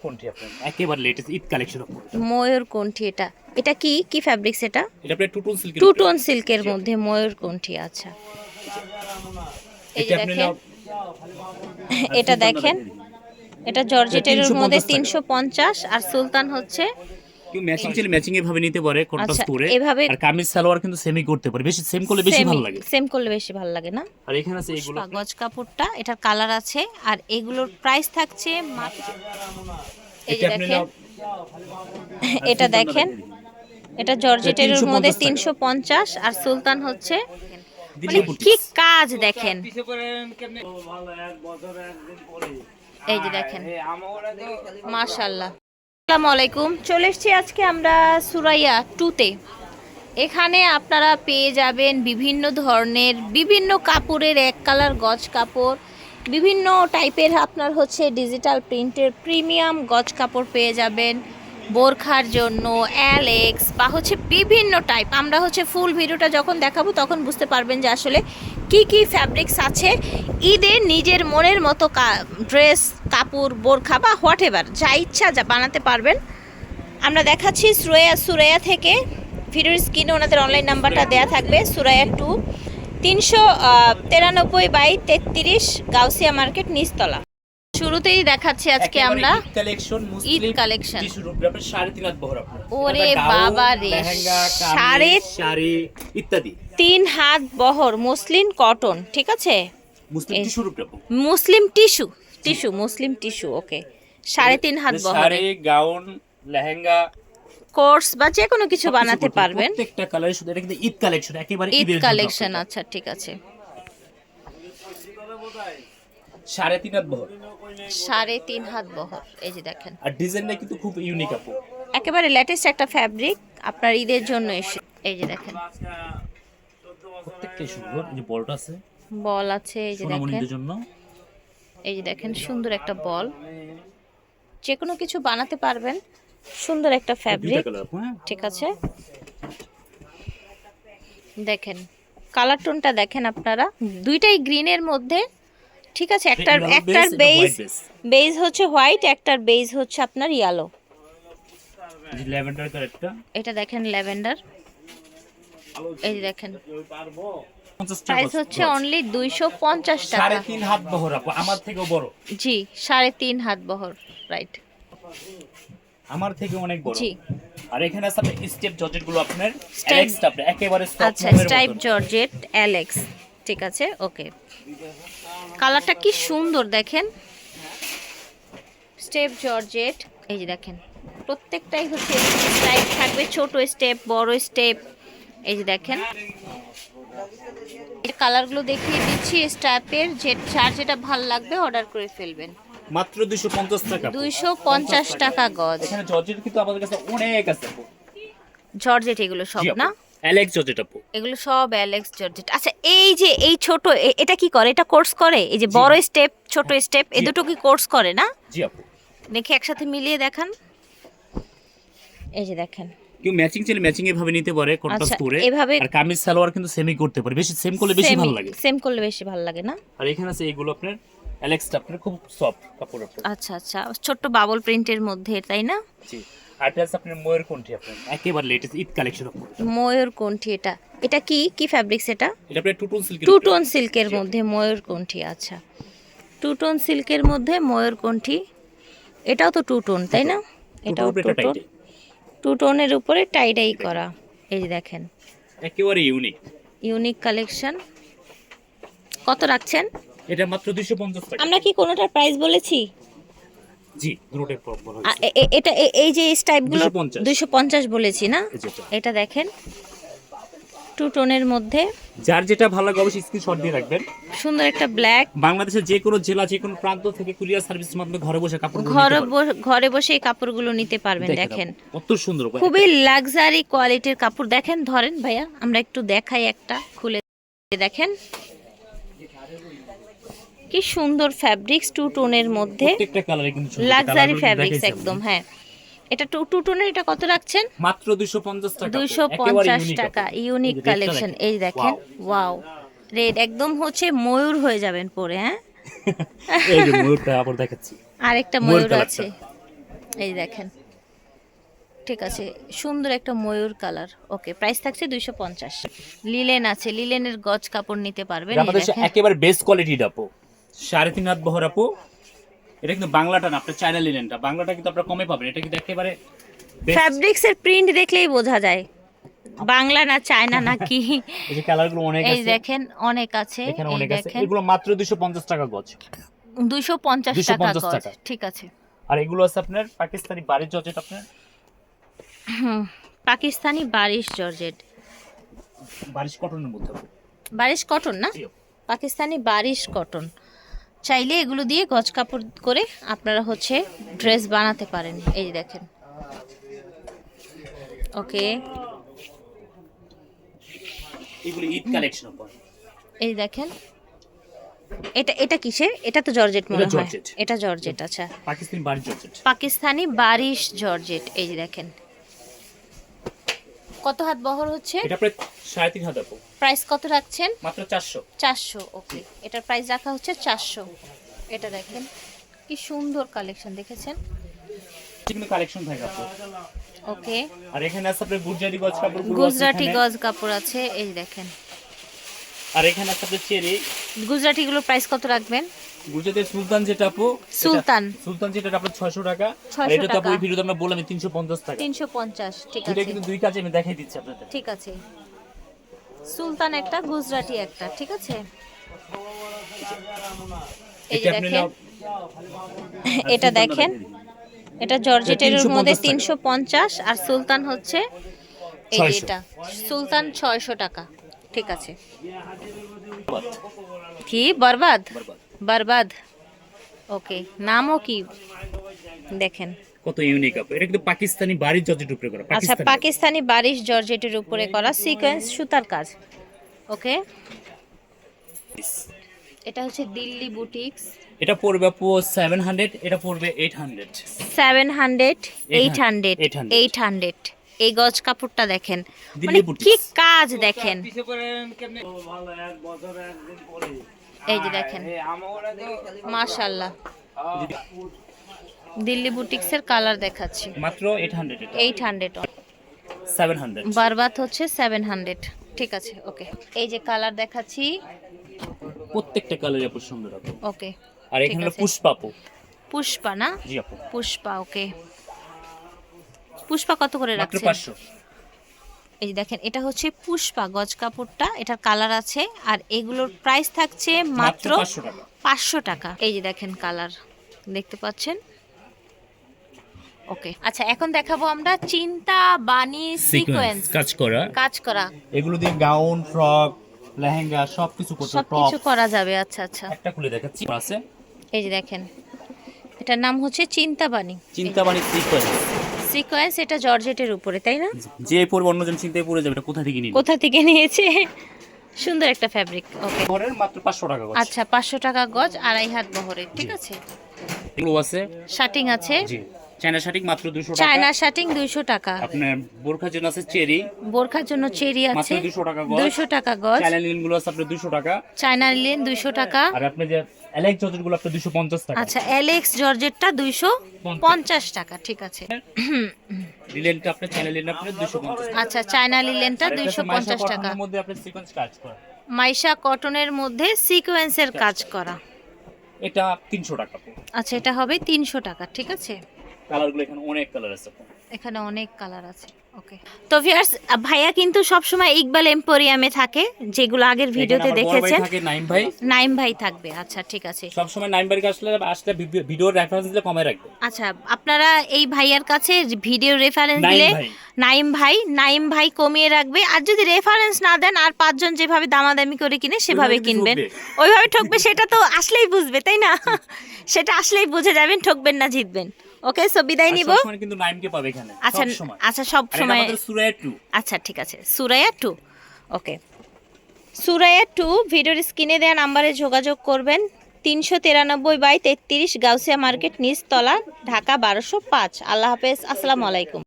কোনটি আপনার? একেবারে লেটেস্ট ঈদ কালেকশন ময়ূর কোনটি এটা। এটা কি? কি ফ্যাব্রিক্স এটা এটা আপনার সিল্ক টু টোন সিল্কের মধ্যে ময়ূর কোনটি আচ্ছা। এই যে দেখেন। এটা দেখেন। এটা জর্জেটের মধ্যে তিনশো পঞ্চাশ আর সুলতান হচ্ছে কেউ ম্যাচিং চাইলে ম্যাচিং এ ভাবে নিতে পারে কন্ট্রাস্ট আচ্ছা, করে এভাবে- আর কামিজ সালোয়ার কিন্তু সেমি করতে পারে। বেশি সেম করলে বেশি ভালো লাগে। সেম করলে বেশি ভালো লাগে না? আর এখানে আছে এগুলো। কাগজ কাপড়টা এটার কালার আছে আর এগুলোর প্রাইস থাকছে মাত্র এই যে এটা দেখেন। এটা দেখেন। এটা জর্জেটের মধ্যে টাকা। তিনশো পঞ্চাশ আর সুলতান হচ্ছে মানে কি কাজ দেখেন। এই যে দেখেন। মাশাল্লাহ আসসালামু আলাইকুম। চলে এসেছি আজকে আমরা সুরাইয়া টুতে। এখানে আপনারা পেয়ে যাবেন বিভিন্ন ধরনের, বিভিন্ন কাপড়ের এক কালার গজ কাপড়, বিভিন্ন টাইপের আপনার হচ্ছে ডিজিটাল প্রিন্টের প্রিমিয়াম গজ কাপড় পেয়ে যাবেন। বোরখার জন্য অ্যালেক্স বা হচ্ছে বিভিন্ন টাইপ আমরা হচ্ছে ফুল ভিডিওটা যখন দেখাবো তখন বুঝতে পারবেন যে আসলে কি কি ফ্যাব্রিক্স আছে? ঈদের নিজের মনের মতো ড্রেস কাপড় বোরখা বা হোয়াট এভার যা ইচ্ছা যা বানাতে পারবেন। আমরা দেখাচ্ছি সুরাইয়া সুরাইয়া থেকে। ভিডিওর স্ক্রিনে ওনাদের অনলাইন নাম্বারটা দেয়া থাকবে সুরাইয়া টু তিনশো তিরানব্বই বাই তেত্রিশ গাউসিয়া মার্কেট নিচতলা। শুরুতেই দেখাচ্ছি আজকে আমরা ঈদ কালেকশন ঈদ ওরে বাবা রে, সাড়ে- শাড়ি ইত্যাদি। তিন হাত বহর মুসলিম কটন ঠিক আছে? Muslin tissue tissue muslin tissue okay. সাড়ে তিন হাত বহর। গাউন লেহেঙ্গা। কোর্স বা যে কোনো কিছু বানাতে পারবেন। প্রত্যেকটা কালার শুধু এটা কিন্তু ঈদ কালেকশন একেবারে ঈদ কালেকশন আচ্ছা ঠিক আছে। সাড়ে তিন হাত বহর। সাড়ে তিন হাত বহর এই যে দেখেন। আর ডিজাইনটা কিন্তু খুব ইউনিক আপু। একেবারে লেটেস্ট একটা ফ্যাব্রিক আপনার ঈদের জন্য এসে এই যে দেখেন। প্রত্যেকটাই সুন্দর। এই যে বলটা আছে। বল আছে এই যে দেখেন। জন্য। এই যে দেখেন সুন্দর একটা বল। যে কোনো কিছু বানাতে পারবেন। সুন্দর একটা ফ্যাব্রিক ঠিক আছে। দেখেন কালার টোনটা দেখেন আপনারা। দুইটাই গ্রিনের মধ্যে। ঠিক আছে একটার একটার বেজ বেজ হচ্ছে হোয়াইট একটার বেজ হচ্ছে আপনার ইয়েলো ল্যাভেন্ডার এটা দেখেন ল্যাভেন্ডার এই দেখেন। 50 প্রাইস হচ্ছে অনলি দুইশো পঞ্চাশ সাড়ে টাকা তিন হাত বহর আপু আমার থেকেও বড়। জি সাড়ে তিন হাত বহর রাইট আমার থেকে অনেক বড়। জি। আর এখানে আছে আপনার স্টেপ জর্জেটগুলো আপনার আপনার একেবারে আচ্ছা স্টাইপ জর্জেট অ্যালেক্স ঠিক আছে ওকে কালারটা কি সুন্দর দেখেন। স্টেপ জর্জেট এই যে দেখেন। প্রত্যেকটাই হচ্ছে স্টাইপ থাকবে ছোট স্টেপ বড় স্টেপ এই যে দেখেন। এই কালারগুলো দেখিয়ে দিচ্ছি স্টাইপের যে যার যেটা ভালো লাগবে অর্ডার করে ফেলবেন। মাত্র 250 টাকা। আপু। দুইশো পঞ্চাশ টাকা গজ। এখানে জর্জেট কিন্তু আমাদের কাছে অনেক আছে। জর্জেট এগুলো সব না? অ্যালেক্স জর্জেট আপু। এগুলো সব অ্যালেক্স জর্জেট। আচ্ছা এই যে এই ছোট এটা কি করে? এটা কোর্স করে? এই যে বড় স্টেপ ছোট স্টেপ এই দুটো কি কোর্স করে না? জি আপু। দেখি একসাথে মিলিয়ে দেখান। এই যে দেখেন। কেউ ম্যাচিং চাইলে ম্যাচিং এ ভাবে নিতে পারে কন্ট্রাস্ট আচ্ছা, করে। এভাবে- আর কামিজ সালোয়ার কিন্তু সেমি করতে পারে। বেশি সেম করলে বেশি ভালো লাগে। সেম করলে বেশি ভালো লাগে না? আর এখানে আছে এগুলো আপনার অ্যালেক্সটা আপনার খুব সফট কাপড় আচ্ছা আচ্ছা ছোট্ট বাবল প্রিন্টের মধ্যে তাই না? জি। আর এটা আপনার ময়ূর কোনটি আপনার একেবারে লেটেস্ট ঈদ কালেকশন ময়ূর কোনটি এটা। এটা কি? কি ফ্যাব্রিক্স এটা? এটা আপনার টুটুন সিল্ক টু টোন সিল্কের মধ্যে ময়ূর কোনটি আচ্ছা। টু টোন সিল্কের মধ্যে ময়ূর কোনটি এটাও তো টু টোন তাই না? এটাও টু টোন টু টোনের উপরে টাই টাইডাই করা। এই যে দেখেন। একেবারে ইউনিক ইউনিক কালেকশন কত রাখছেন? এটা মাত্র 250 টাকা। আমরা কি কোনোটার প্রাইস বলেছি? জি এ- এটা এই যে টাইপগুলো 250 দুশো পঞ্চাশ। বলেছি না? এটা দেখেন। টু টোনের মধ্যে। যার যেটা ভালো লাগে অবশ্যই স্ক্রিনশট দিয়ে রাখবেন। সুন্দর একটা ব্ল্যাক বাংলাদেশের যে কোনো জেলা যে কোনো প্রান্ত থেকে কুরিয়ার সার্ভিসের মাধ্যমে ঘরে বসে কাপড় ঘরে ঘরে বসে এই কাপড়গুলো নিতে পারবেন দেখেন কত সুন্দর খুবই লাক্সারি কোয়ালিটির কাপড়। দেখেন ধরেন ভাইয়া আমরা একটু দেখাই একটা খুলে দেখেন। কি সুন্দর ফ্যাব্রিক্স টু টোনের মধ্যে। লাক্সারি ফ্যাব্রিক্স একদম হ্যাঁ। এটা টু টু টোনের এটা কত রাখছেন? মাত্র 250 টাকা। দুইশো একেবারে পঞ্চাশ unique টাকা ইউনিক কালেকশন এই দেখেন ওয়াও রেড একদম হচ্ছে ময়ূর হয়ে যাবেন পরে হ্যাঁ? এই যে ময়ূরটা আবার দেখাচ্ছি। আরেকটা ময়ূর আছে। এই দেখেন। ঠিক আছে সুন্দর একটা ময়ূর কালার ওকে প্রাইস থাকছে দুইশো পঞ্চাশ। লিলেন আছে লিলেনের গজ কাপড় নিতে পারবেন একেবারে বেস্ট কোয়ালিটির আপু। সাড়ে তিন হাত বহর আপু। এটা কিন্তু বাংলাটা না আপনার চায়না লিনেনটা বাংলাটা কিন্তু আপনারা কমে পাবেন। এটা কিন্তু একেবারে। ফ্যাব্রিক্স এর প্রিন্ট দেখলেই বোঝা যায়। বাংলা না চায়না না কি? এই যে কালারগুলো অনেক আছে। এই দেখেন অনেক আছে এখানে এই অনেক আছে। দেখেন। এগুলো মাত্র 250 টাকা গজ। দুইশো পঞ্চাশ টাকা গজ ঠিক আছে। আর এগুলো আছে আপনার পাকিস্তানি বাড়ির জর্জেট আপনার? হুম, পাকিস্তানি বারিশ জর্জেট। বারিশ কটনের মধ্যে। বারিশ কটন না? পাকিস্তানি বারিশ কটন। চাইলে এগুলো দিয়ে গজ কাপড় করে আপনারা হচ্ছে ড্রেস বানাতে পারেন। এই দেখেন। ওকে। এই দেখেন। এটা এটা কিসের? এটা তো জর্জেট মনে হয়। এটা জর্জেট আচ্ছা। পাকিস্তানি বাড়ির জর্জেট। পাকিস্তানি বারিশ জর্জেট। এই যে দেখেন। কত হাত বহর হচ্ছে? এটা প্রায় সাড়ে তিন হাত প্রাইস কত রাখছেন? মাত্র চারশো। চারশো ওকে। এটার প্রাইস রাখা হচ্ছে চারশো। এটা দেখেন কি সুন্দর কালেকশন দেখেছেন? কিন্তু কালেকশন থাকে আপু ওকে। আর এখানে আছে আপনার গুজরাটি গজ কাপড় গুজরাটি গজ কাপড় আছে এই দেখেন। আর এখানে আছে আপনার চেরি। গুজরাটি গুলোর প্রাইস কত রাখবেন? গুজরাটের সুলতান যেটা আপু সুলতান। সুলতান যেটা আপনার ছয়শো টাকা। আর এটা তো আপু। এই ভিডিওতে আমরা বললাম তিনশো পঞ্চাশ টাকা। তিনশো পঞ্চাশ ঠিক দুইটা আছে। কিন্তু দুই কাজে আমি দেখাই দিচ্ছি আপনাদের। ঠিক আছে। সুলতান একটা গুজরাটি একটা ঠিক আছে? এই এটা যে দেখেন। এটা দেখেন। এটা জর্জেটের 350 মধ্যে টাকা। তিনশো পঞ্চাশ আর সুলতান হচ্ছে এই এটা। সুলতান ছয়শো টাকা। ঠিক আছে। কি? বরবাদ? বরবাদ। ওকে নামও কি? দেখেন। কত ইউনিক আপু। এটা কিন্তু পাকিস্তানি বাড়ির জর্জেট উপরে করা আচ্ছা পাকিস্তানি। বারিশ জর্জেটের উপরে করা সিকোয়েন্স সুতার কাজ। ওকে। এটা হচ্ছে দিল্লি বুটিক্স এটা পড়বে আপু সেভেন হান্ড্রেড এটা পড়বে eight hundred seven hundred eight hundred 800 eight hundred এই গজ কাপড়টা দেখেন। মানে। কি কাজ দেখেন। এই যে দেখেন মাশাল্লাহ দিল্লি বুটিক্সের কালার দেখাচ্ছি। মাত্র এইট হান্ড্রেড এটা। এইট হান্ড্রেড সেভেন হান্ড্রেড বারবাত হচ্ছে সেভেন হান্ড্রেড ঠিক আছে ওকে। এই যে কালার দেখাচ্ছি। প্রত্যেকটা কালার আপু সুন্দর আপু। ওকে। আর এখানে হলো আছে। পুষ্পা আপু। পুষ্পা না? জি আপু। পুষ্পা ওকে। পুষ্পা কত করে রাখছেন? পাঁচশো। এই যে দেখেন এটা হচ্ছে পুষ্পা গজ কাপড়টা এটার কালার আছে আর এগুলোর প্রাইস থাকছে মাত্র পাঁচশো টাকা। এই যে দেখেন কালার দেখতে পাচ্ছেন? ওকে আচ্ছা এখন দেখাবো আমরা চিন্তা বানি সিকোয়েন্স কাজ করা। কাজ করা। এগুলো দিয়ে গাউন ফ্রক লেহেঙ্গা সবকিছু করতে সব কিছু করা যাবে আচ্ছা আচ্ছা। একটা খুলে দেখাচ্ছি আছে। এই যে দেখেন এটার নাম হচ্ছে চিন্তা বানি চিন্তা বাড়ি সিকোয়েন্স সিকোয়েন্স এটা জর্জেটের উপরে তাই না? যে পড়বে অন্যজন চিন্তায় পড়ে যাবে এটা কোথা থেকে নিয়ে কোথা থেকে নিয়েছে? সুন্দর একটা ফ্যাব্রিক ওকে বহরের মাত্র পাঁচশো টাকা গজ। আচ্ছা পাঁচশো টাকা গজ আড়াই হাত বহরের ঠিক আছে? এগুলো আছে। শাটিং আছে। জি। চায়না শাটিক মাত্র দুশো টাকা। চায়না শার্টিং দুইশো টাকা। আপনার বোরখার জন্য আছে চেরি। বোরখার জন্য চেরি মাত্র আছে। দুশো টাকা গজ। দুইশো টাকা গজ। চায়না লিনগুলো আছে আপনার দুশো টাকা। চায়না লিলেন দুইশো টাকা। আর আপনি যে অ্যালেক্স জর্জেটগুলো আপনার দুশো পঞ্চাশ টাকা। আচ্ছা জর্জেটটা দুইশো পঞ্চাশ। টাকা ঠিক আছে। লিলেনটা আপনার চায়না লিন আপনার দুশো পঞ্চাশ টাকা। আচ্ছা চায়না লিলেনটা আর এটা দুইশো হচ্ছে মাইশা পঞ্চাশ টাকা। মধ্যে আপনার সিকোয়েন্স কাজ করা। মাইশা কটনের মধ্যে সিকোয়েন্সের কাজ করা। এটা তিনশো টাকা। আচ্ছা এটা হবে তিনশো টাকা ঠিক আছে। কালারগুলো এখানে অনেক কালার আছে এখানে অনেক কালার আছে ওকে। তো ভিউয়ার্স ভাইয়া কিন্তু সবসময় ইকবাল এম্পোরিয়ামে থাকে যেগুলো আগের ভিডিওতে দেখেছেন। থাকে নাইম ভাই। নাইম ভাই থাকবে আচ্ছা ঠিক আছে। সবসময় নাইম ভাইকে আসলে আসলে ভিডিওর রেফারেন্স দিলে কমে রাখবে। আচ্ছা আপনারা এই ভাইয়ার কাছে ভিডিও রেফারেন্স দিলে নাইম ভাই নাইম ভাই কমিয়ে রাখবে আর যদি রেফারেন্স না দেন আর পাঁচজন যেভাবে দামাদামি করে কিনে সেভাবে কিনবেন। ওইভাবে ঠকবে সেটা তো আসলেই বুঝবে তাই না? সেটা আসলেই বুঝে যাবেন ঠকবেন না জিতবেন। ওকে সো বিদায় নিব। কিন্তু নাইমকে পাবে এখানে আচ্ছা। আচ্ছা সব সময় আমাদের সুরায়া 2 আচ্ছা ঠিক আছে সুরায়া 2 ওকে। সুরায়া 2 ভিডিওর স্ক্রিনে দেওয়া নম্বরে যোগাযোগ করবেন। তিনশো তিরানব্বই বাই তেত্রিশ গাউসিয়া মার্কেট নিচতলা ঢাকা বারোশো পাঁচ। আল্লাহ হাফেজ আসসালামু আলাইকুম।